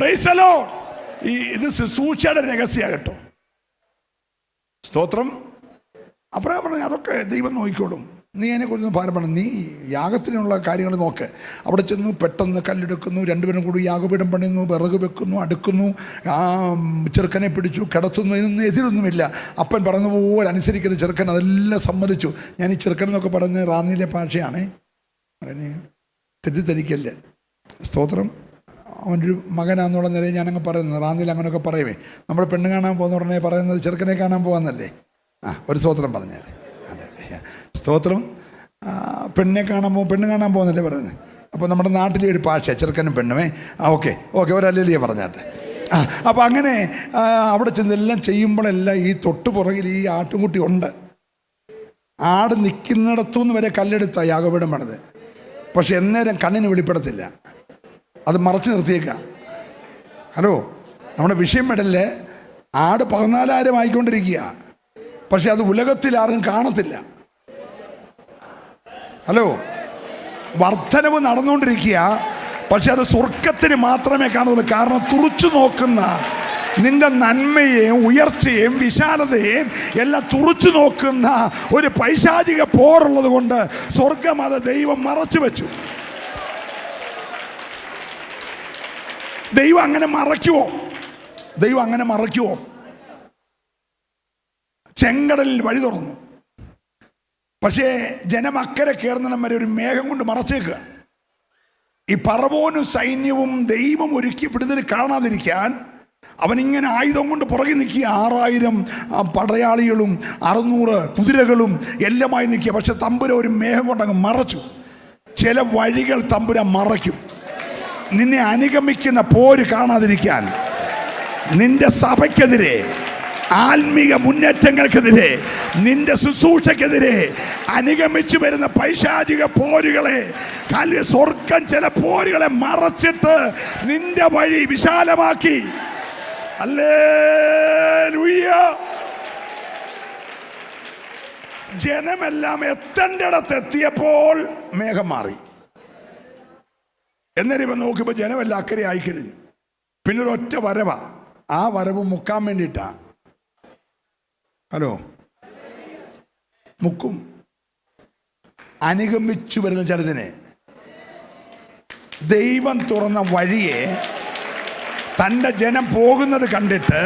പ്രൈസലോ ഈ ഇത് ശുശ്രൂഷയുടെ രഹസ്യ കേട്ടോ. സ്തോത്രം. അപ്പോഴാ പറഞ്ഞു അതൊക്കെ ദൈവം നോക്കിക്കോളും. നീ അതിനെക്കുറിച്ച് ഭാരപ്പെടണം നീ യാഗത്തിനുള്ള കാര്യങ്ങൾ നോക്ക്. അവിടെ ചെന്നു പെട്ടെന്ന് കല്ലെടുക്കുന്നു രണ്ടുപേരും കൂടി യാഗപീഠം പണിയുന്നു വിറക് വെക്കുന്നു അടുക്കുന്നു ആ ചെറുക്കനെ പിടിച്ചു കിടത്തുന്നു ഇതിനൊന്നും എതിരൊന്നുമില്ല. അപ്പൻ പറഞ്ഞതുപോലെ പോലെ അനുസരിക്കുന്ന ചെറുക്കൻ അതെല്ലാം സമ്മതിച്ചു. ഞാൻ ഈ ചെറുക്കൻ എന്നൊക്കെ പറഞ്ഞ് റാന്നിയിലെ ഭാഷയാണേ. തെറ്റിദ്ധരിക്കല്ലേ. സ്തോത്രം. അവന്റെ ഒരു മകനാന്നുള്ള നിലയിൽ ഞാനങ്ങ് പറയുന്നത്. റാന്നിയിൽ അങ്ങനെയൊക്കെ പറയുമേ നമ്മൾ പെണ്ണ് കാണാൻ പോകുന്ന ഉടനെ പറയുന്നത് ചെറുക്കനെ കാണാൻ പോകാമെന്നല്ലേ ആ ഒരു സ്തോത്രം പറഞ്ഞാൽ സ്തോത്രം പെണ്ണിനെ കാണാൻ പോകും പെണ്ണ് കാണാൻ പോകുന്നല്ലേ പറയുന്നത്? അപ്പോൾ നമ്മുടെ നാട്ടിലെ ഒരു ഭാഷ ചെറുക്കനും പെണ്ണുമേ. ആ ഓക്കെ ഓക്കെ ഒരല്ലേ പറഞ്ഞാട്ടെ. ആ അപ്പോൾ അങ്ങനെ അവിടെ ചെന്നെല്ലാം ചെയ്യുമ്പോഴെല്ലാം ഈ തൊട്ടുപുറകിൽ ഈ ആട്ടുംകുട്ടി ഉണ്ട്. ആട് നിൽക്കുന്നിടത്തുനിന്ന് വരെ കല്ലെടുത്ത യാഗപീഠം പണിത്. പക്ഷെ എന്നേരം കണ്ണിന് വെളിപ്പെടത്തില്ല. അത് മറച്ചു നിർത്തിയേക്കാം ഹലോ നമ്മുടെ വിഷയം മെഡലിൽ ആട് പതിനാലായിരം ആയിക്കൊണ്ടിരിക്കുക പക്ഷെ അത് ഉലകത്തിൽ ആരും കാണത്തില്ല. ഹലോ വർധനവ് നടന്നുകൊണ്ടിരിക്കുക പക്ഷെ അത് സ്വർഗത്തിന് മാത്രമേ കാണുള്ളൂ കാരണം തുറച്ചു നോക്കുന്ന നിന്റെ നന്മയെയും ഉയർച്ചയും വിശാലതയും എല്ലാം തുറച്ചു നോക്കുന്ന ഒരു പൈശാചിക പോറുള്ളത് കൊണ്ട് സ്വർഗം അത് ദൈവം മറച്ചു വെച്ചു. ദൈവം അങ്ങനെ മറയ്ക്കുവോ? ദൈവം അങ്ങനെ മറയ്ക്കുവോ? ചെങ്കടലിൽ വഴി തുറന്നു. പക്ഷേ ജനം അക്കരെ കയറുന്നിടം വരെ ഒരു മേഘം കൊണ്ട് മറച്ചേക്കുക. ഈ പറവോനും സൈന്യവും ദൈവം ഒരുക്കി വിടുതൽ കാണാതിരിക്കാൻ അവനിങ്ങനെ ആയുധം കൊണ്ട് പുറകെ നിൽക്കുക. ആറായിരം പടയാളികളും അറുന്നൂറ് കുതിരകളും എല്ലാമായി നിൽക്കുക. പക്ഷെ തമ്പുര ഒരു മേഘം കൊണ്ടങ്ങ് മറച്ചു. ചില വഴികൾ തമ്പുര മറയ്ക്കും. നിന്നെ അനുഗമിക്കുന്ന പോര് കാണാതിരിക്കാൻ നിന്റെ സഭയ്ക്കെതിരെ ആത്മീക മുന്നേറ്റങ്ങൾക്കെതിരെ നിന്റെ ശുശ്രൂഷക്കെതിരെ അനുഗമിച്ചു വരുന്ന പൈശാചിക പോരുകളെ കാലിയ സ്വർഗം ചില പോരുകളെ മറച്ചിട്ട് നിന്റെ വഴി വിശാലമാക്കി. അല്ലേ ജനമെല്ലാം എത്തേണ്ടിടത്ത് എത്തിയപ്പോൾ മേഘം മാറി. എന്നേരം ഇവൻ നോക്കിയപ്പോൾ ജനമെല്ലാം അക്കരെ ആയിക്കഴിഞ്ഞു പിന്നെ ഒരു ഒറ്റ വരവാ. ആ വരവ് മുക്കാൻ വേണ്ടിയിട്ടാ. ഹലോ. മുക്കും. അനുഗമിച്ചു വരുന്ന ചിലതിനെ ദൈവം തുറന്ന വഴിയെ തന്റെ ജനം പോകുന്നത് കണ്ടിട്ട്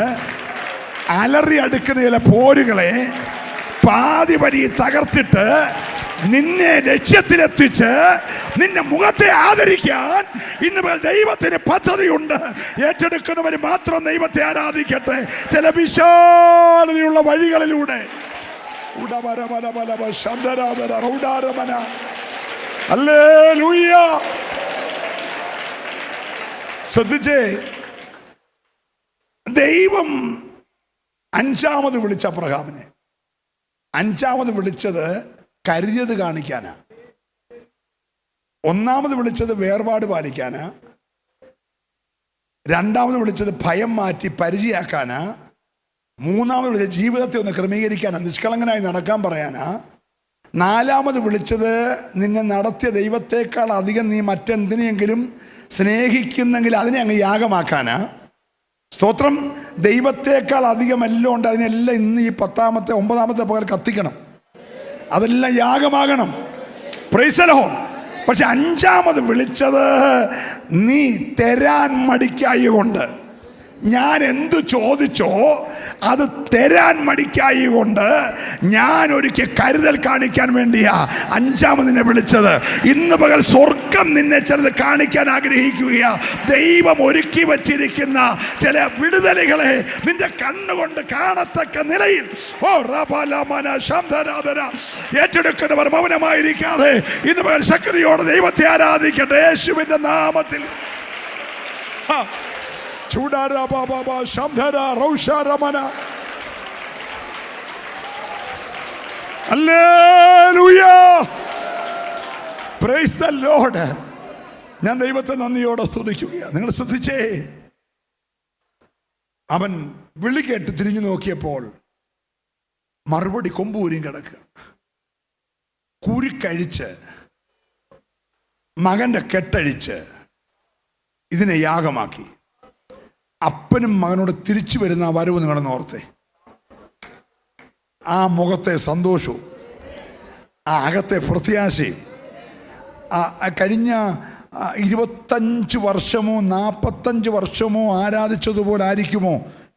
അലറി അടുക്കുന്ന ചില പോരുകളെ പാതി വഴി തകർത്തിട്ട് നിന്നെ ലക്ഷ്യത്തിലെത്തിച്ച് നിന്റെ മുഖത്തെ ആദരിക്കാൻ ഇന്ന് മുതൽ ദൈവത്തിന് പദ്ധതിയുണ്ട്. ഏറ്റെടുക്കുന്നവർ മാത്രം ദൈവത്തെ ആരാധിക്കട്ടെ. ചില വിശാലതയുള്ള വഴികളിലൂടെ. ശ്രദ്ധിച്ചേ. ദൈവം അഞ്ചാമത് വിളിച്ച അബ്രഹാമിനെ. അഞ്ചാമത് വിളിച്ചത് കരുതിയത് കാണിക്കാനാ. ഒന്നാമത് വിളിച്ചത് വേർപാട് പാലിക്കാനാ. രണ്ടാമത് വിളിച്ചത് ഭയം മാറ്റി പരിചയാക്കാനാ. മൂന്നാമത് വിളിച്ചത് ജീവിതത്തെ ഒന്ന് ക്രമീകരിക്കാനാ നിഷ്കളങ്കനായി നടക്കാൻ പറയാനാ. നാലാമത് വിളിച്ചത് നിന്നെ നടത്തിയ ദൈവത്തെക്കാൾ അധികം നീ മറ്റെന്തിനെയെങ്കിലും സ്നേഹിക്കുന്നെങ്കിൽ അതിനെ അങ്ങ് യാഗമാക്കാനാ. സ്തോത്രം ദൈവത്തെക്കാൾ അധികം എല്ലാം ഉണ്ട് അതിനെല്ലാം ഇന്ന് ഈ പത്താമത്തെ ഒമ്പതാമത്തെ പകൽ കത്തിക്കണം. അതെല്ലാം യാഗമാകണം. പ്രൈസലഹോ പക്ഷെ അഞ്ചാമത് വിളിച്ചത് നീ തരാൻ മടിക്കായ കൊണ്ട് ഞാൻ എന്തു ചോദിച്ചോ അത് തരാൻ മടിക്കായി കൊണ്ട് ഞാൻ ഒരിക്കൽ കരുതൽ കാണിക്കാൻ വേണ്ടിയാ അഞ്ചാമത് നിന്നെ വിളിച്ചത്. ഇന്ന് പകൽ സ്വർഗം നിന്നെ ചിലത് കാണിക്കാൻ ആഗ്രഹിക്കുകയാ. ദൈവം ഒരുക്കി വച്ചിരിക്കുന്ന ചില വിടുതലുകളെ നിന്റെ കണ്ണുകൊണ്ട് കാണത്തക്ക നിലയിൽ. ഓ റബലമന ഏറ്റെടുക്കുന്നവർ മൗനമായിരിക്കാതെ ഇന്ന് പകൽ ശക്തിയോടെ ദൈവത്തെ ആരാധിക്കട്ടെ യേശുവിന്റെ നാമത്തിൽ. ഹാ. ലോർഡ് ഞാൻ ദൈവത്തെ നന്ദിയോടെ സ്തുതിക്കുകയാണ് നിങ്ങൾ ശ്രദ്ധിച്ചേ? അവൻ വിളി കേട്ട് തിരിഞ്ഞു നോക്കിയപ്പോൾ മറുപടി കൊമ്പൂരിയും കിടക്കുക. കുരുക്കഴിച്ച് മകന്റെ കെട്ടഴിച്ച് ഇതിനെ യാഗമാക്കി. അപ്പനും മകനോട് തിരിച്ചു വരുന്ന ആ വരവ് നിങ്ങളുടെ ഓർത്തെ. ആ മുഖത്തെ സന്തോഷവും ആ അകത്തെ പ്രത്യാശയും ആ കഴിഞ്ഞ ഇരുപത്തഞ്ച് വർഷമോ നാൽപ്പത്തഞ്ച് വർഷമോ ആരാധിച്ചതുപോലെ ആയിരിക്കുമോ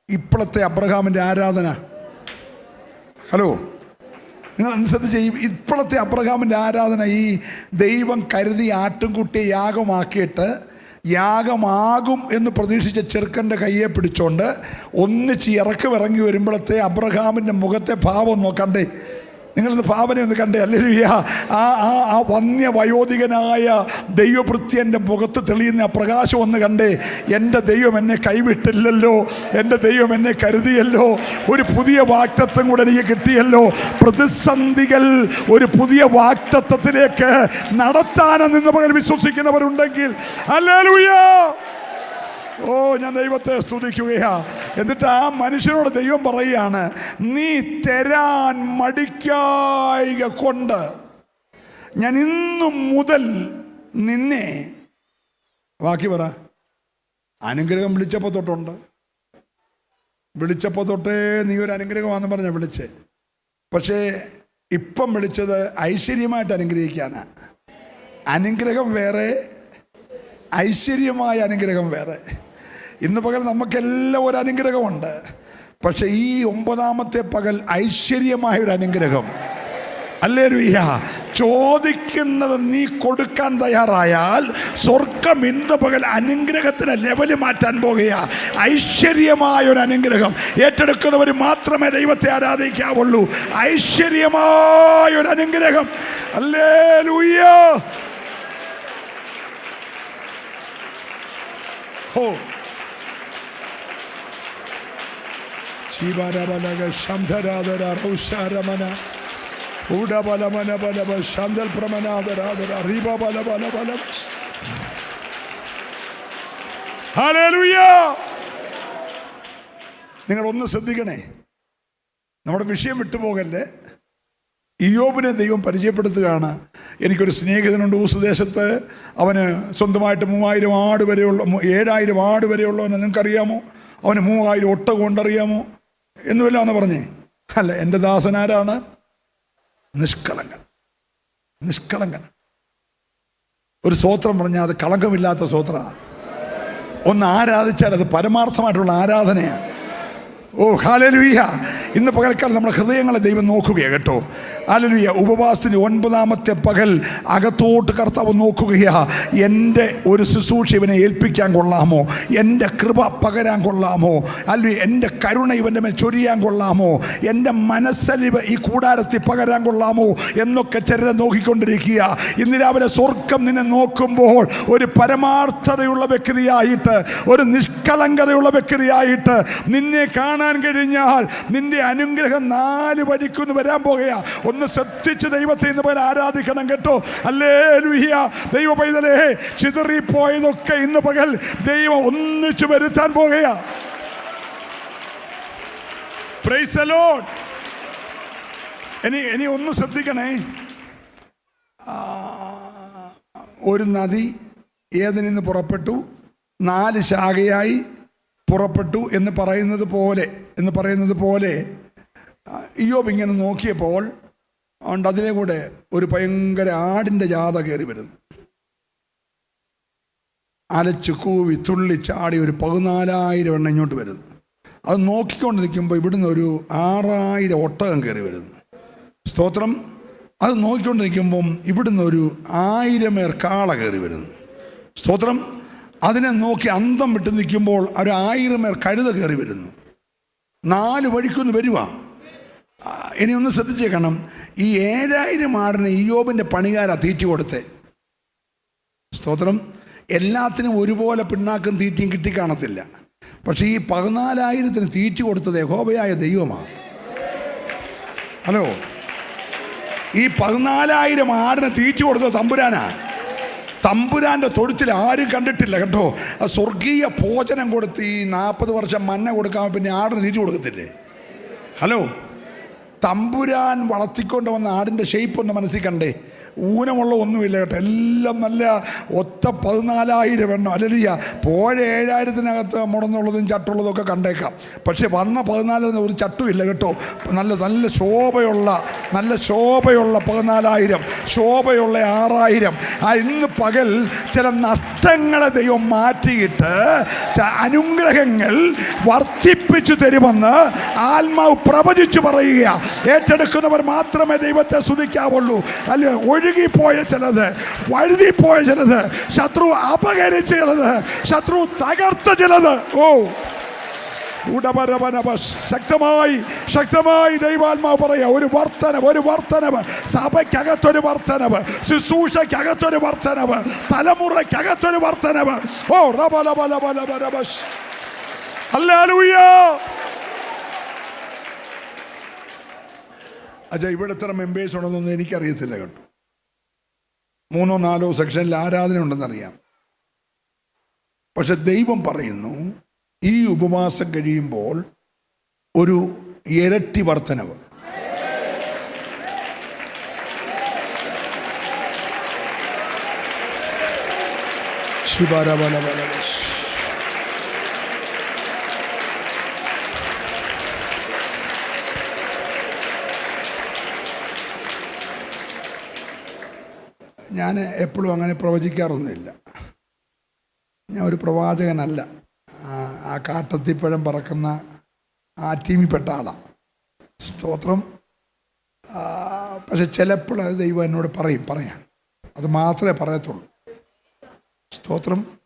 ഇപ്പോഴത്തെ അബ്രഹാമിന്റെ ആരാധന? ഹലോ നിങ്ങൾ അനുസരിച്ച് ഈ ഇപ്പോഴത്തെ അബ്രഹാമിന്റെ ആരാധന ഈ ദൈവം കരുതി ആട്ടുംകുട്ടിയെ യാഗമാക്കിയിട്ട് യാഗമാകും എന്ന് പ്രതീക്ഷിച്ച ചെറുക്കന്റെ കയ്യെ പിടിച്ചോണ്ട് ഒന്നിച്ച് ഇറക്കം ഇറങ്ങി വരുമ്പോഴത്തെ അബ്രഹാമിന്റെ മുഖത്തെ ഭാവം നോക്കണ്ടേ. നിങ്ങളിന്ന് ഭാവന ഒന്ന് കണ്ടേ. അല്ലേ ആ ആ ആ വന്യ വയോധികനായ ദൈവഭൃത്യന്റെ മുഖത്ത് തെളിയുന്ന ആ പ്രകാശം ഒന്ന് കണ്ടേ. എന്റെ ദൈവം എന്നെ കൈവിട്ടില്ലല്ലോ. എന്റെ ദൈവം എന്നെ കരുതിയല്ലോ. ഒരു പുതിയ വാക്തത്വം കൂടെ എനിക്ക് കിട്ടിയല്ലോ. പ്രതിസന്ധികൾ ഒരു പുതിയ വാക്തത്വത്തിലേക്ക് നടത്താനെന്ന് ഇന്ന് പകൽ വിശ്വസിക്കുന്നവരുണ്ടെങ്കിൽ. അല്ലേ ഓ ഞാൻ ദൈവത്തെ സ്തുതിക്കുകയാ. എന്നിട്ട് ആ മനുഷ്യനോട് ദൈവം പറയുകയാണ് നീ തരാൻ മടിക്കായിക കൊണ്ട് ഞാൻ ഇന്നു മുതൽ നിന്നെ ബാക്കി പറ. അനുഗ്രഹം വിളിച്ചപ്പോൾ തൊട്ടുണ്ട്. വിളിച്ചപ്പോൾ തൊട്ടേ നീ ഒരു അനുഗ്രഹമാണെന്ന് പറഞ്ഞ വിളിച്ചേ. പക്ഷേ ഇപ്പം വിളിച്ചത് ഐശ്വര്യമായിട്ട് അനുഗ്രഹിക്കാനാ. അനുഗ്രഹം വേറെ ഐശ്വര്യമായ അനുഗ്രഹം വേറെ. ഇന്ന് പകൽ നമുക്കെല്ലാം ഒരു അനുഗ്രഹമുണ്ട് പക്ഷെ ഈ ഒമ്പതാമത്തെ പകൽ ഐശ്വര്യമായ ഒരു അനുഗ്രഹം. അല്ലേ രുയ്യ ചോദിക്കുന്നത് നീ കൊടുക്കാൻ തയ്യാറായാൽ സ്വർഗം ഇന്ന് പകൽ അനുഗ്രഹത്തിന് ലെവൽ മാറ്റാൻ പോകുക ഐശ്വര്യമായ ഒരു അനുഗ്രഹം. ഏറ്റെടുക്കുന്നവർ മാത്രമേ ദൈവത്തെ ആരാധിക്കാവുള്ളൂ. ഐശ്വര്യമായ ഒരു അനുഗ്രഹം. അല്ലേ ലുയ്യ ഹോ നിങ്ങൾ ഒന്ന് ശ്രദ്ധിക്കണേ. നമ്മുടെ വിഷയം വിട്ടുപോകല്ലേ? ഇയോബിനെ ദൈവം പരിചയപ്പെടുത്തുകയാണ്. എനിക്കൊരു സ്നേഹിതനുണ്ട് ഊസുദേശത്ത് അവന് സ്വന്തമായിട്ട് മൂവായിരം ആട് വരെയുള്ള ഏഴായിരം ആട് വരെയുള്ളവനെ നിങ്ങൾക്കറിയാമോ? അവന് മൂവായിരം ഒട്ടകം ഉണ്ടറിയാമോ എന്നുമല്ല വല്ലാന്ന് പറഞ്ഞേ. അല്ല എന്റെ ദാസനാരാണ്? നിഷ്കളങ്കൻ. നിഷ്കളങ്കൻ. ഒരു സ്വോത്രം പറഞ്ഞാൽ അത് കളങ്കമില്ലാത്ത സ്വോത്രമാണ് ഒന്ന് ആരാധിച്ചാൽ അത് പരമാർത്ഥമായിട്ടുള്ള ആരാധനയാണ് ഓ ഹാലലുയ്യ ഇന്ന് പകൽക്കാലം നമ്മുടെ ഹൃദയങ്ങളെ ദൈവം നോക്കുകയാണ് കേട്ടോ. ഹാലലുയ്യ ഉപവാസത്തിന് ഒൻപതാമത്തെ പകൽ അകത്തോട്ട് കർത്താവ് നോക്കുകയാ. എന്റെ ഒരു ശുശ്രൂഷ ഇവനെ ഏൽപ്പിക്കാൻ കൊള്ളാമോ? എന്റെ കൃപ പകരാൻ കൊള്ളാമോ? അല്ലെ എന്റെ കരുണ ഇവന്റെ മേൽ ചൊരിയാൻ കൊള്ളാമോ? എന്റെ മനസ്സലിവ് ഈ കൂടാരത്തിൽ പകരാൻ കൊള്ളാമോ? എന്നൊക്കെ ചിലരെ നോക്കിക്കൊണ്ടിരിക്കുക ഇന്ന് രാവിലെ സ്വർഗം നിന്നെ നോക്കുമ്പോൾ ഒരു പരമാർത്ഥതയുള്ള വ്യക്തിയായിട്ട് ഒരു നിഷ്കളങ്കതയുള്ള വ്യക്തിയായിട്ട് നിന്നെ കാണാൻ കഴിഞ്ഞാൽ നിന്റെ അനുഗ്രഹം നാല് വഴിക്കൊന്ന് വരാൻ പോകുകയാ. ഒന്ന് ശ്രദ്ധിച്ച് ദൈവത്തെ ഇന്ന് പോലെ ആരാധിക്കണം കേട്ടോ. അല്ലേ ലുഹിയ ദൈവ പൈതലേ ചിതറിപ്പോയതൊക്കെ ഇന്ന് പകൽ ദൈവം ഒന്നിച്ചു വരുത്താൻ പോകുകയാ. പ്രൈസ് ഇനി ഇനി ഒന്ന് ശ്രദ്ധിക്കണേ. ഒരു നദി ഏതിൽ നിന്ന് പുറപ്പെട്ടു? നാല് ശാഖയായി പുറപ്പെട്ടു എന്ന് പറയുന്നത് പോലെ എന്ന് പറയുന്നത് പോലെ ഇയോബ് ഇങ്ങനെ നോക്കിയപ്പോൾ ഉണ്ട് അതിലെ കൂടെ ഒരു ഭയങ്കര ആടിന്റെ ജാഥ കയറി വരുന്നു. അലച്ചു കൂവി തുള്ളി ചാടി ഒരു പതിനാലായിരം എണ്ണം ഇങ്ങോട്ട് വരുന്നു. അത് നോക്കിക്കൊണ്ട് നിൽക്കുമ്പോൾ ഇവിടുന്ന് ഒരു ആറായിരം ഒട്ടകം കയറി വരുന്നു. സ്തോത്രം. അത് നോക്കിക്കൊണ്ട് നിൽക്കുമ്പം ഇവിടുന്ന് ഒരു ആയിരം പേർ കാള കയറി വരുന്നു. സ്തോത്രം. അതിനെ നോക്കി അന്തം വിട്ട് നിൽക്കുമ്പോൾ ഒരു ആയിരം പേർ കഴുത കയറി വരുന്നു. നാല് വഴിക്കൊന്ന് വരുക ആ, ഇനി ഒന്ന് ശ്രദ്ധിച്ചേക്കണം. ഈ ഏഴായിരം ആടിന് ഇയോബിന്റെ പണികാരാ തീറ്റി കൊടുത്തേ. സ്തോത്രം. എല്ലാത്തിനും ഒരുപോലെ പിണ്ണാക്കും തീറ്റിയും കിട്ടിക്കാണത്തില്ല. പക്ഷേ ഈ പതിനാലായിരത്തിന് തീറ്റി കൊടുത്തത് യഹോബയായ ദൈവമാണ് ഹലോ. ഈ പതിനാലായിരം ആടിന് തീറ്റി കൊടുത്തത് തമ്പുരാനാ. തമ്പുരാന്റെ തൊഴുത്തിൽ ആരും കണ്ടിട്ടില്ല കേട്ടോ. സ്വർഗീയ ഭോജനം കൊടുത്ത് ഈ നാൽപ്പത് വർഷം മന്ന കൊടുക്കാൻ പിന്നെ ആടിന് തിരിച്ചു കൊടുക്കത്തില്ലേ? ഹലോ തമ്പുരാൻ വളർത്തിക്കൊണ്ട് വന്ന ആടിന്റെ ഷേപ്പ് ഒന്ന് മനസ്സിൽ കണ്ടേ. ഊനമുള്ള ഒന്നുമില്ല കേട്ടോ. എല്ലാം നല്ല ഒത്ത പതിനാലായിരം എണ്ണം. അല്ലല്ല പോയ ഏഴായിരത്തിനകത്ത് മുടന്നുള്ളതും ചട്ടുള്ളതും ഒക്കെ കണ്ടേക്കാം. പക്ഷേ വന്ന പതിനാലിന് ഒരു ചട്ടുമില്ല കേട്ടോ. നല്ല നല്ല ശോഭയുള്ള നല്ല ശോഭയുള്ള പതിനാലായിരം ശോഭയുള്ള ആറായിരം. ആ ഇന്ന് പകൽ ചില നഷ്ടങ്ങളെ ദൈവം മാറ്റിയിട്ട് അനുഗ്രഹങ്ങൾ വർദ്ധിപ്പിച്ചു തരുമെന്ന് ആത്മാവ് പ്രവചിച്ചു പറയുക ഏറ്റെടുക്കുന്നവർ മാത്രമേ ദൈവത്തെ സ്തുതിക്കാവുള്ളൂ. അല്ല? ഒഴുകിപ്പോയ ചിലത് വഴുതിപ്പോയ ചിലത് ശത്രു അപകരിച്ച ചിലത് ശത്രു തകർത്ത ചിലത്. ഓ ശക്തമായി ശക്തമായി ദൈവാത്മാവ് പറയുക ഒരു വർത്തനവ് ഒരു വർത്തനവ് സഭയ്ക്കകത്തൊരു വർത്തനവ് ശുശ്രൂഷയ്ക്കകത്തൊരു വർത്തനവ് തലമുറയ്ക്കകത്തൊരു വർത്തനവ് ഓ റബലബലബലബലബശ് ഹല്ലേലൂയ അച്ഛാ ഇവിടെ എത്ര മെമ്പേഴ്സ് ഉണ്ടെന്നൊന്നും എനിക്കറിയത്തില്ല കേട്ടോ. മൂന്നോ നാലോ സെക്ഷനിൽ ആരാധന ഉണ്ടെന്നറിയാം പക്ഷെ ദൈവം പറയുന്നു ഈ ഉപവാസം കഴിയുമ്പോൾ ഒരു ഇരട്ടി വർധനവ്. ഞാൻ എപ്പോഴും അങ്ങനെ പ്രവചിക്കാറൊന്നുമില്ല ഞാൻ ഒരു പ്രവാചകനല്ല ആ- കാട്ടത്തിപ്പഴം പറക്കുന്ന ആ ടീമിൽപ്പെട്ട ആളാണ് സ്തോത്രം. പക്ഷെ ചിലപ്പോൾ അത് ദൈവം എന്നോട് പറയും പറയാം അത് മാത്രമേ പറയത്തുള്ളൂ. സ്തോത്രം.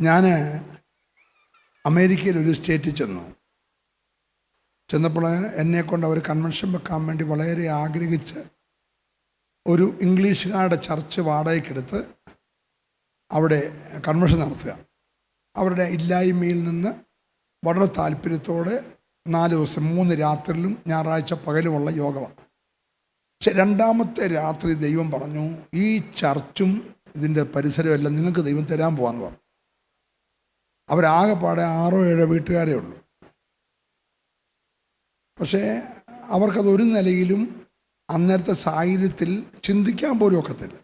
ഞാൻ അമേരിക്കയിൽ ഒരു സ്റ്റേറ്റിൽ ചെന്നു. ചെന്നപ്പോൾ എന്നെ കൊണ്ട് അവർ കൺവെൻഷൻ വെക്കാൻ വേണ്ടി വളരെ ആഗ്രഹിച്ച് ഒരു ഇംഗ്ലീഷുകാരുടെ ചർച്ച് വാടകയ്ക്കെടുത്ത് അവിടെ കൺവെൻഷൻ നടത്തുക. അവരുടെ ഇല്ലായ്മയിൽ നിന്ന് വളരെ താല്പര്യത്തോടെ നാല് ദിവസം മൂന്ന് രാത്രിയിലും ഞായറാഴ്ച പകലുമുള്ള യോഗമാണ്. പക്ഷെ രണ്ടാമത്തെ രാത്രി ദൈവം പറഞ്ഞു ഈ ചർച്ചും ഇതിന്റെ പരിസരവും എല്ലാം നിങ്ങൾക്ക് ദൈവം തരാൻ പോകാന്ന് പറഞ്ഞു. അവരാകെപ്പാടെ ആറോ ഏഴോ വീട്ടുകാരേ ഉള്ളൂ. പക്ഷേ അവർക്കതൊരു നിലയിലും അന്നേരത്തെ സാഹചര്യത്തിൽ ചിന്തിക്കാൻ പോലും ഒക്കത്തില്ല.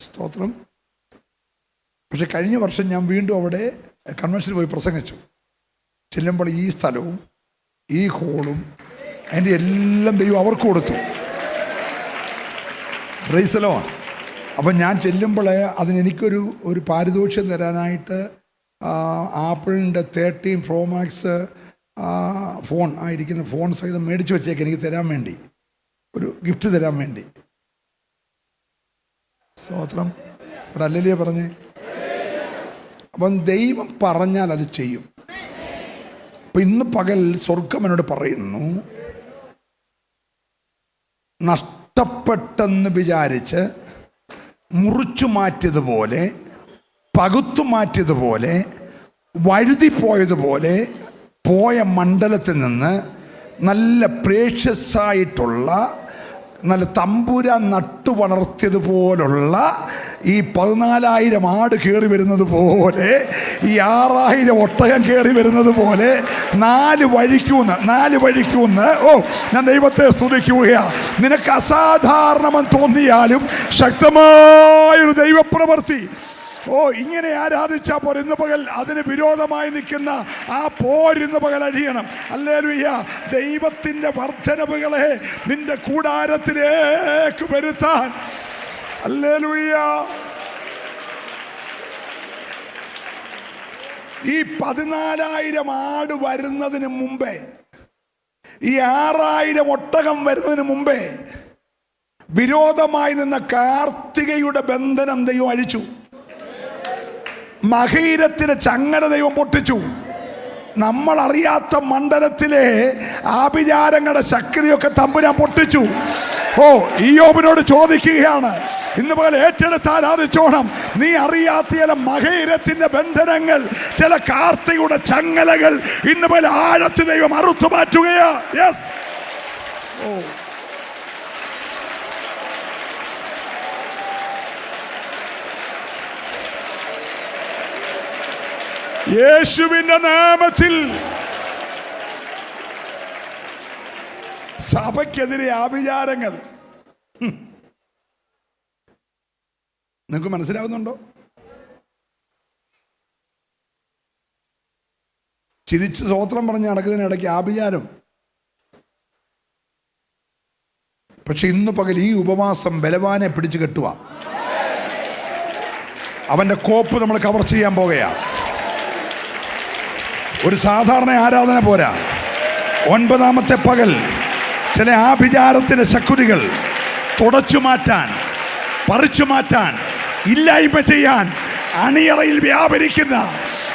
സ്തോത്രം. പക്ഷെ കഴിഞ്ഞ വർഷം ഞാൻ വീണ്ടും അവിടെ കൺവെൻഷനിൽ പോയി പ്രസംഗിച്ചു. ചെല്ലുമ്പോൾ ഈ സ്ഥലവും ഈ ഹോളും അതിന്റെ എല്ലാം ദൈവം അവർക്ക് കൊടുത്തു. പ്രൈസലമാണ് അപ്പം ഞാൻ ചെല്ലുമ്പോൾ അതിനെനിക്കൊരു ഒരു പാരിതോഷ്യം തരാനായിട്ട് ആപ്പിളിന്റെ തേർട്ടീൻ പ്രോ മാക്സ് ഫോൺ ആയിരിക്കുന്ന ഫോൺ സഹിതം മേടിച്ച് വെച്ചേക്ക് എനിക്ക് തരാൻ വേണ്ടി. ഒരു ഗിഫ്റ്റ് തരാൻ വേണ്ടി. സ്തോത്രം. ഒരു അല്ലലിയെ പറഞ്ഞേ അപ്പം ദൈവം പറഞ്ഞാൽ അത് ചെയ്യും. അപ്പം ഇന്ന് പകൽ സ്വർഗം എന്നോട് പറയുന്നു നഷ്ടപ്പെട്ടെന്ന് വിചാരിച്ച് മുറിച്ചു മാറ്റിയതുപോലെ പകുത്തു മാറ്റിയതുപോലെ വഴുതി പോയതുപോലെ പോയ മണ്ഡലത്തിൽ നിന്ന് നല്ല പ്രേക്ഷസായിട്ടുള്ള നല്ല തമ്പുര നട്ടു വളർത്തിയതുപോലുള്ള ഈ പതിനാലായിരം ആട് കയറി വരുന്നത് പോലെ ഈ ആറായിരം ഒട്ടകം കയറി വരുന്നത് പോലെ നാല് വഴിക്കൂന്ന് നാല് വഴിക്കൂന്ന്. ഓ ഞാൻ ദൈവത്തെ സ്തുതിക്കുകയാണ് നിനക്ക് അസാധാരണമെന്ന് തോന്നിയാലും ശക്തമായൊരു ദൈവപ്രവൃത്തി. ഓ ഇങ്ങനെ ആരാധിച്ച പോർ ഇന്ന് പകൽ അതിന് വിരോധമായി നിൽക്കുന്ന ആ പോരിന്ന് പകൽ അഴിയണം. അല്ലേലുയ്യ ദൈവത്തിന്റെ വർധനവുകളെ നിന്റെ കൂടാരത്തിലേക്ക് വരുത്താൻ ഈ പതിനാലായിരം ആട് വരുന്നതിന് മുമ്പേ ഈ ആറായിരം ഒട്ടകം വരുന്നതിന് മുമ്പേ വിരോധമായി നിന്ന കാർത്തികയുടെ ബന്ധനം ദൈവം അഴിച്ചു. മഹീരത്തിന് ചങ്ങല ദൈവം പൊട്ടിച്ചു. നമ്മൾ അറിയാത്ത മണ്ഡലത്തിലെ ആഭിചാരങ്ങളുടെ ശക്തിയൊക്കെ തമ്പുരാൻ പൊട്ടിച്ചു. ഓ ഈയോബിനോട് ചോദിക്കുകയാണ്. ഇന്ന് പോലെ ഏറ്റെടുത്ത് ആരാധിച്ചോണം. നീ അറിയാത്ത ചില മഹീരത്തിന്റെ ബന്ധനങ്ങൾ ചില കാർത്തികയുടെ ചങ്ങലകൾ ഇന്ന് പോലെ ആഴത്ത് ദൈവം അറുത്തു മാറ്റുകയാ. യെസ് ഓ. യേശുവിന്റെ നാമത്തിൽ സഭയ്ക്കെതിരെ ആഭിചാരങ്ങൾ. നിങ്ങൾക്ക് മനസ്സിലാവുന്നുണ്ടോ? ചിരിച്ച് സ്വോത്രം പറഞ്ഞ് നടക്കുന്നതിനിടയ്ക്ക് ആഭിചാരം. പക്ഷെ ഇന്ന് പകൽ ഈ ഉപവാസം ബലവാനെ പിടിച്ചു കെട്ടുക. അവന്റെ കോപ്പ് നമ്മൾ കവർ ചെയ്യാൻ പോകുകയാ ഒരു സാധാരണ ആരാധന പോരാ. ഒൻപതാമത്തെ പകൽ ചില ആഭിചാരത്തിന്റെ ശക്കുരികൾ തുടച്ചു മാറ്റാൻ പറിച്ചു മാറ്റാൻ ഇല്ലായ്മ ചെയ്യാൻ അണിയറയിൽ വ്യാപരിക്കുന്ന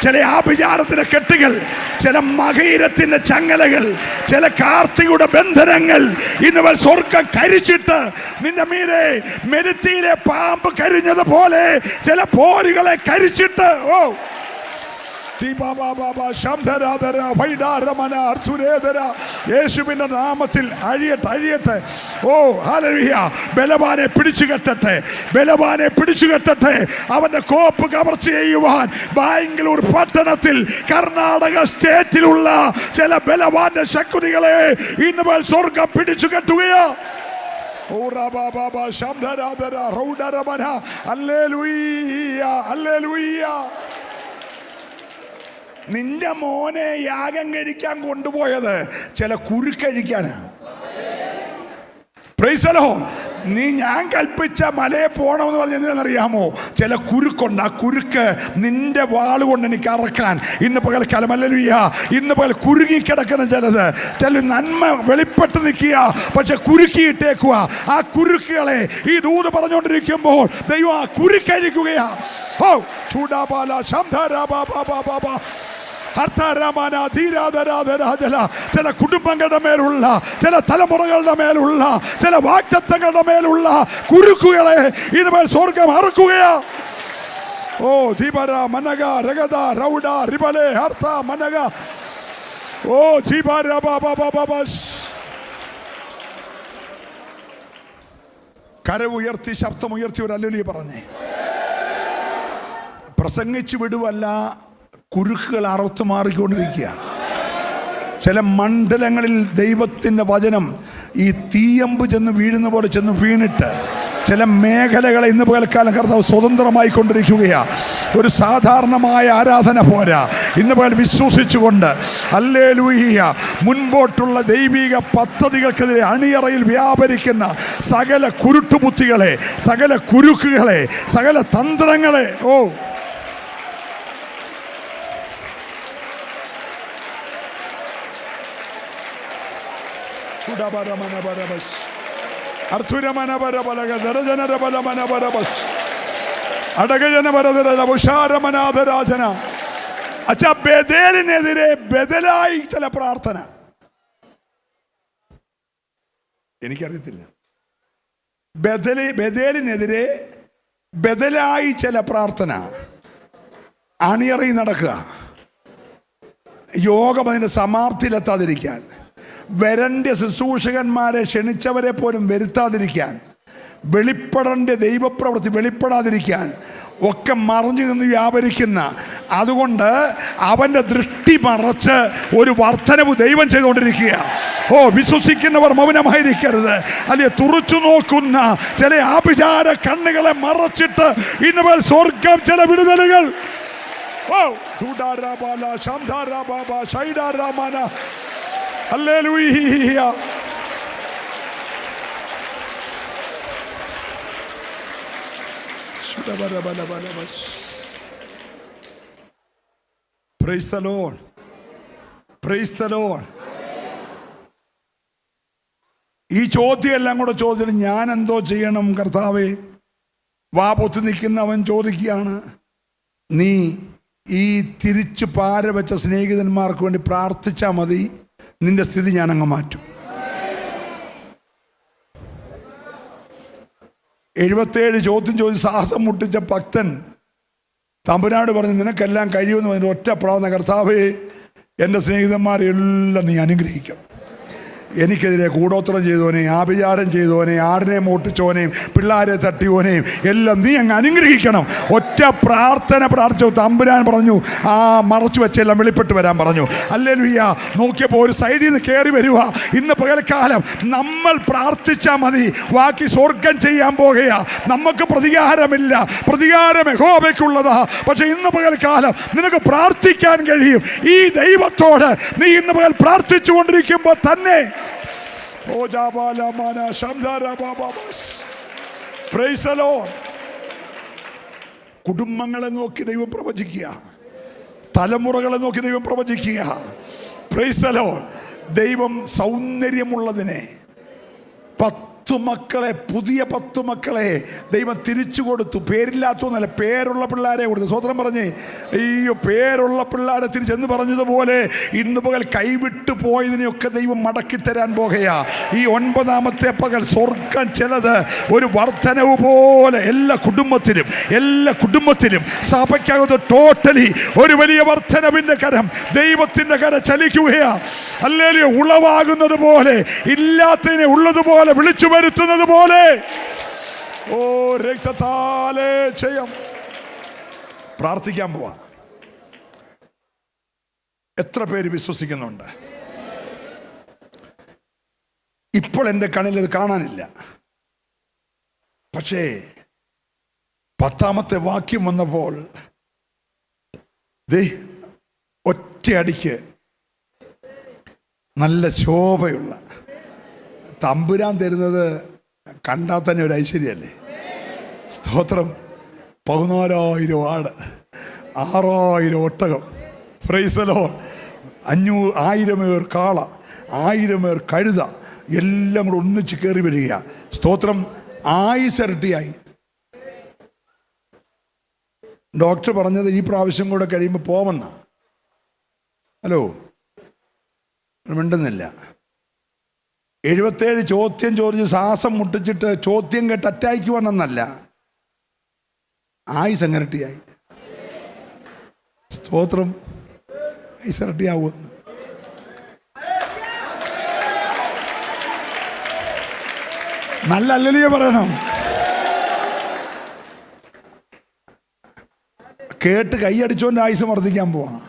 ചില ആഭിചാരത്തിന്റെ കെട്ടുകൾ ചില മകയിരത്തിന്റെ ചങ്ങലകൾ ചില കാർത്തികയുടെ ബന്ധനങ്ങൾ ഇന്നുവൽ സ്വർഗം കരിച്ചിട്ട് നിന്റെ മീരെ മെരുത്തിയിലെ പാമ്പ് കരിഞ്ഞതുപോലെ ചില പോരുകളെ കരിച്ചിട്ട് ഓ യേശുവിന്റെ നാമത്തിൽ അഴിയട്ടെ അഴിയട്ടെ. ഓ ബലവാനെ പിടിച്ചു കെട്ടട്ടെ ബലവാനെ പിടിച്ചു കെട്ടട്ടെ. അവന്റെ കോപ്പ് കവർച്ച ചെയ്യുവാൻ ബാംഗ്ലൂർ പട്ടണത്തിൽ കർണാടക സ്റ്റേറ്റിലുള്ള ചില ബലവാന്റെ ശക്തികളെ ഇന്ന് സ്വർഗം പിടിച്ചു കെട്ടുകയാ. അല്ലേ റൗഡരമന, ഹല്ലേലൂയ്യ, ഹല്ലേലൂയ്യ. നിന്റെ മോനെ യാഗം കഴിക്കാൻ കൊണ്ടുപോയത് ചില കുരുക്കഴിക്കാനാണ് നീ ഞാൻ കൽപ്പിച്ച മലയെ പോകണമെന്ന് പറഞ്ഞ എന്തിനാണെന്നറിയാമോ? ചില കുരുക്കുണ്ട്. ആ കുരുക്ക് നിന്റെ വാൾ കൊണ്ട് എനിക്ക് അറക്കാൻ. ഇന്ന് പകൽ കലമല്ലിയ ഇന്ന് പകൽ കുരുങ്ങിക്കിടക്കുന്ന ചിലത്. ചില നന്മ വെളിപ്പെട്ട് നിൽക്കുക പക്ഷെ കുരുക്കിയിട്ടേക്കുക ആ കുരുക്കുകളെ ഈ ദൂത് പറഞ്ഞുകൊണ്ടിരിക്കുമ്പോൾ ദൈവം ആ കുരുക്കഴിക്കുകയാ ഓ ചൂടാപാല ധീരാധരാധരാജല ചില കുടുംബങ്ങളുടെ മേലുള്ള ചില തലമുറകളുടെ മേലുള്ള ചില വാക്തത്വങ്ങളുടെ മേലുള്ള കുരുക്കുകളെ ഇനിമേൽ സ്വർഗം അറുക്കുകയാ. ഓ ധീപര മനക രഗത റൗഡ റിബലെ ഹർത്ത മനക ഓ ധീപര കരവുയർത്തി ശബ്ദമുയർത്തി ഒരു അല്ലുലി പറഞ്ഞേ. പ്രസംഗിച്ചു വിടുവല്ല കുരുക്കുകൾ അറുത്തു മാറിക്കൊണ്ടിരിക്കുക. ചില മണ്ഡലങ്ങളിൽ ദൈവത്തിന്റെ വചനം ഈ തീയമ്പ് ചെന്ന് വീഴുന്ന പോലെ ചെന്ന് വീണിട്ട് ചില മേഖലകളെ ഇന്ന് പകൽക്കാലം കർത്താവ് സ്വതന്ത്രമായി കൊണ്ടിരിക്കുകയാ. ഒരു സാധാരണമായ ആരാധന പോരാ. ഇന്ന് പകൽ വിശ്വസിച്ചുകൊണ്ട് അല്ലേ ലൂഹിയ മുൻപോട്ടുള്ള ദൈവിക പദ്ധതികൾക്കെതിരെ അണിയറയിൽ വ്യാപരിക്കുന്ന സകല കുരുട്ടുബുദ്ധികളെ സകല കുരുക്കുകളെ സകല തന്ത്രങ്ങളെ ഓ ദരജനരബലമനപരബസ്. അടകജനപരതര ഉഷാരമനാഥരാജന അച്ഛ ബദലിനെതിരെ ബദലായി ചില പ്രാർത്ഥന എനിക്കറിയത്തില്ല ബദലി ബദലിനെതിരെ ബദലായി ചില പ്രാർത്ഥന അണിയറി നടക്കുക യോഗം അതിന്റെ സമാപ്തിയിലെത്താതിരിക്കാൻ വരണ്ട ശുശ്രൂഷകന്മാരെ ക്ഷണിച്ചവരെ പോലും വരുത്താതിരിക്കാൻ വെളിപ്പെടേണ്ട ദൈവപ്രവൃത്തി വെളിപ്പെടാതിരിക്കാൻ ഒക്കെ മറിഞ്ഞു നിന്ന് വ്യാപരിക്കുന്ന അതുകൊണ്ട് അവന്റെ ദൃഷ്ടി മറച്ച് ഒരു വർധനവ് ദൈവം ചെയ്തുകൊണ്ടിരിക്കുക ഓ വിശ്വസിക്കുന്നവർ മൗനമായിരിക്കരുത്. അല്ലെ തുറച്ചു നോക്കുന്ന ചില ആഭിചാര കണ്ണുകളെ മറച്ചിട്ട് ഇന്നുമേൽ സ്വർഗം ചില വിടുതലുകൾ. ഓ ചൂടാരാബാല ശാന്താരാബാബ ശൈഡാരാമാന Praise the Lord. Praise the Lord. ഈ ചോദ്യം എല്ലാം കൂടെ ചോദ്യം ഞാൻ എന്തോ ചെയ്യണം കർത്താവേ വാ പൊത്തി നിൽക്കുന്നവൻ ചോദിക്കുകയാണ് നീ ഈ തിരിച്ചു പാര വെച്ച സ്നേഹിതന്മാർക്ക് വേണ്ടി പ്രാർത്ഥിച്ചാൽ മതി നിന്റെ സ്ഥിതി ഞാൻ അങ്ങ് മാറ്റും. എഴുപത്തേഴ് ചോദ്യം ചോദിച്ച് സാഹസം മുട്ടിച്ച ഭക്തൻ തമ്പുരാട് പറഞ്ഞ് നിനക്കെല്ലാം കഴിയുമെന്ന് പറഞ്ഞ ഒറ്റ പ്രാർത്ഥന കർത്താവേ എന്റെ സ്നേഹിതന്മാരെ എല്ലാം നീ അനുഗ്രഹിക്കും. എനിക്കെതിരെ കൂടോത്രം ചെയ്തോനെയും ആഭിചാരം ചെയ്തോനെയും ആടിനെ മോട്ടിച്ചോനെയും പിള്ളേരെ തട്ടിയോനെയും എല്ലാം നീ അങ്ങ് അനുഗ്രഹിക്കണം. ഒറ്റ പ്രാർത്ഥന പ്രാർത്ഥിച്ചു. തമ്പുരാൻ പറഞ്ഞു ആ മറച്ചു വെച്ചെല്ലാം വെളിപ്പെട്ട് വരാൻ പറഞ്ഞു. അല്ലേ ലുയ്യ നോക്കിയപ്പോൾ ഒരു സൈഡിൽ നിന്ന് കയറി വരിക ഇന്ന് പകൽക്കാലം നമ്മൾ പ്രാർത്ഥിച്ചാൽ മതി. ബാക്കി സ്വർഗം ചെയ്യാൻ പോകുകയാ. നമുക്ക് പ്രതികാരമില്ല. പ്രതികാരം യഹോവയ്ക്കുള്ളതാ. പക്ഷേ ഇന്ന് പകൽക്കാലം നിനക്ക് പ്രാർത്ഥിക്കാൻ കഴിയും. ഈ ദൈവത്തോട് നീ ഇന്ന് പകൽ പ്രാർത്ഥിച്ചു കൊണ്ടിരിക്കുമ്പോൾ തന്നെ കുടുംബങ്ങളെ നോക്കി ദൈവം പ്രവചിക്കുക. തലമുറകളെ നോക്കി ദൈവം പ്രവചിക്കുക. പ്രൈസലോ. ദൈവം സൗന്ദര്യമുള്ളതിനെ പത്ത് മക്കളെ പുതിയ പത്തു മക്കളെ ദൈവം തിരിച്ചു കൊടുത്തു. പേരില്ലാത്തൊന്നല്ല പേരുള്ള പിള്ളേരെ കൊടുത്തു. സ്വതന്ത്രം പറഞ്ഞേ. അയ്യോ പേരുള്ള പിള്ളേരെ തിരിച്ചെന്ന് പറഞ്ഞതുപോലെ ഇന്ന് പകൽ കൈവിട്ടു പോയതിനെയൊക്കെ ദൈവം മടക്കി തരാൻ പോകയാ ഈ ഒൻപതാമത്തെ പകൽ സ്വർഗം ചിലത് ഒരു വർധനവ് പോലെ എല്ലാ കുടുംബത്തിലും എല്ലാ കുടുംബത്തിലും സഭയ്ക്കകത്ത് ടോട്ടലി ഒരു വലിയ വർധനവിന്റെ കരം ദൈവത്തിന്റെ കര ചലിക്കുകയാ. അല്ലെങ്കിൽ ഉളവാകുന്നത് പോലെ ഇല്ലാത്തതിനെ ഉള്ളതുപോലെ വിളിച്ചു വരുത്തുന്നത് പോലെ. ഓ രക്തത്താലേ ചെയ്യാം പ്രാർത്ഥിക്കാൻ പോവാ. എത്ര പേര് വിശ്വസിക്കുന്നുണ്ട്? ഇപ്പോൾ എന്റെ കണ്ണിൽ ഇത് കാണാനില്ല. പക്ഷേ പത്താമത്തെ വാക്യം വന്നപ്പോൾ ദേ ഒറ്റയടിക്ക് നല്ല ശോഭയുള്ള തമ്പുരാൻ തരുന്നത് കണ്ടാൽ തന്നെ ഒരു ഐശ്വര്യമല്ലേ സ്തോത്രം. പതിനാലായിരം ആട് ആറായിരം ഒട്ടകം. ഫ്രൈസലോ അഞ്ഞൂ ആയിരം പേർ കാള ആയിരം പേർ കഴുത എല്ലാം കൂടെ ഒന്നിച്ച് കയറി വരിക സ്തോത്രം. ആയിസരട്ടിയായി ഡോക്ടർ പറഞ്ഞത് ഈ പ്രാവശ്യം കൂടെ കഴിയുമ്പോൾ പോവെന്ന. ഹലോ? മിണ്ടുന്നില്ല. എഴുപത്തേഴ് ചോദ്യം ചോദിച്ച് ശ്വാസം മുട്ടിച്ചിട്ട് ചോദ്യം കേട്ട് അറ്റാക്ക് വന്നെന്നല്ല ആയുസ് എങ്ങരട്ടിയായി സ്തോത്രം. ആയുസ് നല്ല അല്ലലിയ പറയണം. കേട്ട് കൈയടിച്ചോന്റെ ആയുസ് വർദ്ധിക്കാൻ പോവാ.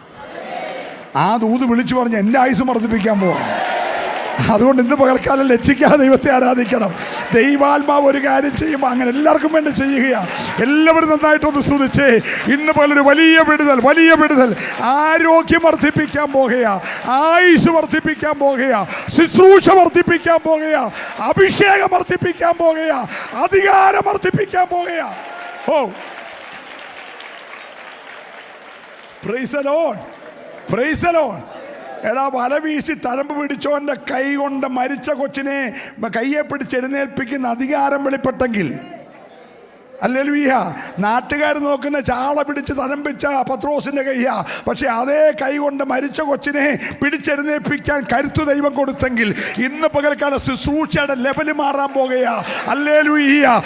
ആ ദൂത് വിളിച്ചു പറഞ്ഞ് എന്റെ ആയുസ് വർദ്ധിപ്പിക്കാൻ പോവാ. അതുകൊണ്ട് ഇന്ന് പകൽക്കാലം ലജ്ജിക്കാതെ ദൈവത്തെ ആരാധിക്കണം. ദൈവാത്മാവ് ഒരു കാര്യം ചെയ്യുമ്പോൾ അങ്ങനെ എല്ലാവർക്കും വേണ്ടി ചെയ്യുക എല്ലാവരും നന്നായിട്ടൊന്ന് സ്തുതിച്ചേ. ഇന്ന് പകലൊരു വലിയ വിടുതൽ വലിയ വിടുതൽ. ആരോഗ്യം വർദ്ധിപ്പിക്കാൻ പോകുകയാ. ആയുസ് വർദ്ധിപ്പിക്കാൻ പോകുക ശുശ്രൂഷ വർദ്ധിപ്പിക്കാൻ പോകുക അഭിഷേകം വർദ്ധിപ്പിക്കാൻ പോകുക അധികാരം വർദ്ധിപ്പിക്കാൻ പോകുക ഓ. പ്രൈസ് ലോൺ പ്രൈസ് ലോൺ എടാ വല വീശി തരമ്പ് പിടിച്ചോന്റെ കൈ കൊണ്ട് മരിച്ച കൊച്ചിനെ കയ്യെ പിടിച്ച് എഴുന്നേൽപ്പിക്കുന്ന അധികാരം വെളിപ്പെട്ടെങ്കിൽ അല്ലെലുയ്യ. നാട്ടുകാർ നോക്കുന്ന ചാള പിടിച്ച് തലമ്പിച്ച പത്രോസിന്റെ കയ്യാ. പക്ഷേ അതേ കൈ കൊണ്ട് മരിച്ച കൊച്ചിനെ പിടിച്ചെഴുന്നേൽപ്പിക്കാൻ കരുത്തു ദൈവം കൊടുത്തെങ്കിൽ ഇന്ന് പകൽക്കാല ശുശ്രൂഷയുടെ ലെവൽ മാറാൻ പോകുകയാ. അല്ലേലുയ്യ.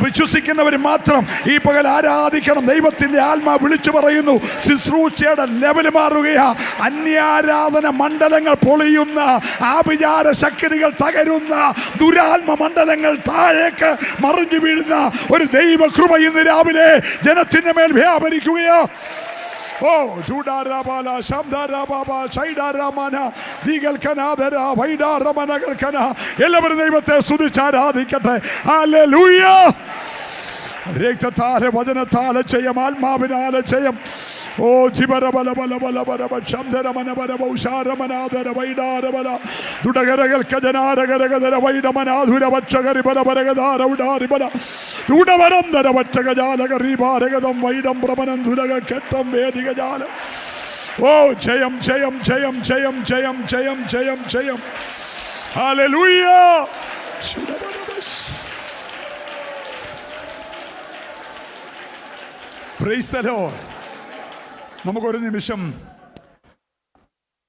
വിശ്വസിക്കുന്നവർ മാത്രം ഈ പകൽ ആരാധിക്കണം. ദൈവത്തിന്റെ ആത്മാ വിളിച്ചു പറയുന്നു. ശുശ്രൂഷയുടെ ലെവൽ മാറുകയാ. അന്യാരാധന മണ്ഡലങ്ങൾ പൊളിയുന്ന ആഭിചാര ശക്തികൾ തകരുന്ന ദുരാത്മ മണ്ഡലങ്ങൾ താഴേക്ക് മറിഞ്ഞു വീഴുന്ന ഒരു ദൈവകൃപ ഇന്ന് രാവിലെ ജനത്തിന്റെ മേൽ വ്യാപരിക്കുകയാ. ഓ ചൂടാരാബാല ശബ്ദാരാബാബ ശൈഡാരാമന ദീകൽക്കനാഥര വൈഡാരമനകൽക്കന എല്ലാവരും ദൈവത്തെ സ്തുതിച്ചാരാധിക്കട്ടെ ഹല്ലേലൂയ. രക്തത്താലെ വചനത്താലെ ജയം ആത്മാവിനാലെ ജയം. ഓ ജിബരബല ബല ബല ബല ബല ബ ശബ്ദര മന ബല ബൗഷാരമനാദര വൈഡാരബല ദുടകരകൽക്ക ജനാരകരകതര വൈഡമനാധുര വക്ഷകരി ബല ബരഗദാര ഉടാരി ബല ദുടവരന്തര വക്ഷക ജാലകറി ഭാരഗതം വൈഡം പ്രമനം ദുരക കെട്ടം വേദിക ജാലം ഓ ജയം ജയം ജയം ജയം ജയം ജയം ജയം ജയം. ഹല്ലേലൂയ! പ്രൈസലോ നമുക്കൊരു നിമിഷം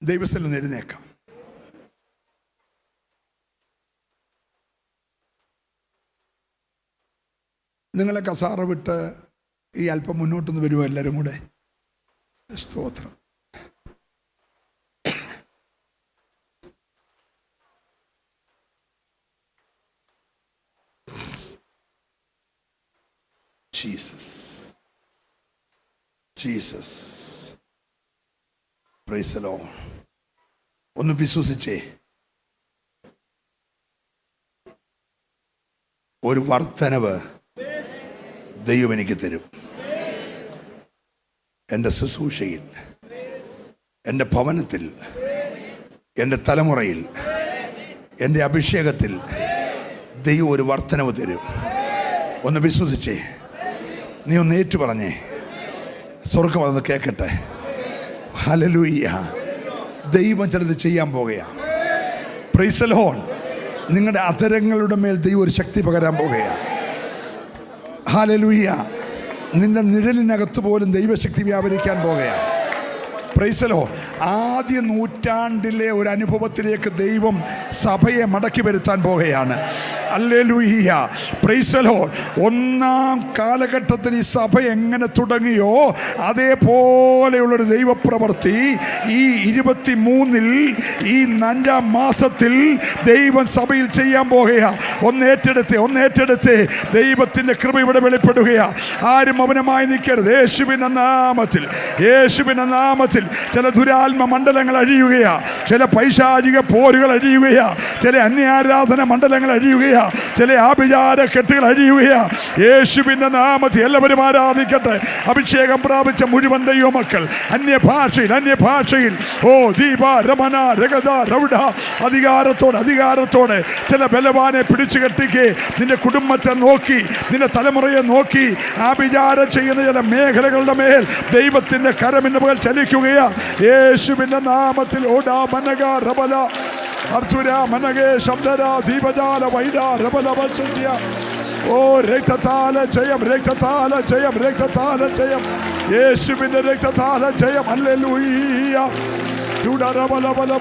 ദൈവസ്ഥലം നേരുന്നേക്കാം നിങ്ങളെ കസാറ വിട്ട് ഈ അല്പം മുന്നോട്ടൊന്ന് വരുമോ എല്ലാവരും കൂടെ? സ്തോത്രം. ജീസസ് ജീസസ് പ്രൈസലോ ഒന്ന് വിശ്വസിച്ചേ. ഒരു വർധനവ് ദൈവം എനിക്ക് തരും. എന്റെ ശുശ്രൂഷയിൽ എന്റെ ഭവനത്തിൽ എന്റെ തലമുറയിൽ എന്റെ അഭിഷേകത്തിൽ ദൈവം ഒരു വർധനവ് തരും. ഒന്ന് വിശ്വസിച്ചേ. നീ ഒന്ന് ഏറ്റു പറഞ്ഞേ സ്വർഗം അതൊന്ന് കേൾക്കട്ടെ. ഹലലൂയ്യ ദൈവം ചിലത് ചെയ്യാൻ പോകുകയാണ് പ്രീസലോൺ നിങ്ങളുടെ അധരങ്ങളുടെ മേൽ ദൈവം ഒരു ശക്തി പകരാൻ പോകുകയാണ് ഹാലലൂയ്യ നിന്റെ നിഴലിനകത്ത് പോലും ദൈവശക്തി വ്യാപരിക്കാൻ പോകുകയാണ് പ്രൈസലോ ആദ്യ നൂറ്റാണ്ടിലെ ഒരു അനുഭവത്തിലേക്ക് ദൈവം സഭയെ മടക്കി വരുത്താൻ പോകുകയാണ് അല്ലേലൂയ്യ പ്രൈസലോ ഒന്നാം കാലഘട്ടത്തിൽ ഈ സഭ എങ്ങനെ തുടങ്ങിയോ അതേപോലെയുള്ളൊരു ദൈവപ്രവൃത്തി ഈ ഇരുപത്തി മൂന്നിൽ ഈ അഞ്ചാം മാസത്തിൽ ദൈവം സഭയിൽ ചെയ്യാൻ പോകുകയാ. ഒന്ന് ഏറ്റെടുത്ത് ഒന്ന് ഏറ്റെടുത്ത്. ദൈവത്തിന്റെ കൃപ ഇവിടെ വെളിപ്പെടുകയാ. ആരും അവനമായി നിൽക്കരുത്. യേശുവിന്റെ നാമത്തിൽ യേശുവിന്റെ നാമത്തിൽ ചില ദുരാത്മ മണ്ഡലങ്ങൾ അഴിയുകയാ. ചില പൈശാചിക പോരുകൾ അഴിയുകയാ. ചില അന്യാരാധന മണ്ഡലങ്ങൾ ചില ആഭിചാര കെട്ടുകൾ അഴിയുകയാ. യേശുവിന്റെ നാമത്തിൽ എല്ലാവരും ആരാധിക്കട്ടെ. അഭിഷേകം പ്രാപിച്ച മുഴുവൻ ദൈവമക്കൾ. അന്യഭാഷയിൽ അന്യഭാഷയിൽ. ഓ ദീപ രമന രഗത രൗഢ. അധികാരത്തോടെ അധികാരത്തോടെ ചില ബലവാനെ പിടിച്ചു കെട്ടിക്ക്. നിന്റെ കുടുംബത്തെ നോക്കി നിന്റെ തലമുറയെ നോക്കി. ആഭിചാരം ചെയ്യുന്ന ചില മേഖലകളുടെ മേൽ ദൈവത്തിന്റെ കരമിന്റെ മുകൾ ചലിക്കുകയാ. യേശുവിന്റെ നാമത്തിൽ ഓടാ മനക റബല അർത്തുര മനകേ ശബ്ദന ദീപജാല വൈഡ റബല വത്സസ്യ ഓ രക്തത്താല ജയം രക്തത്താല ജയം രക്തത്താല ജയം. യേശുവിന്റെ രക്തത്താല ജയം ഹല്ലേലൂയ തുടരബല ബല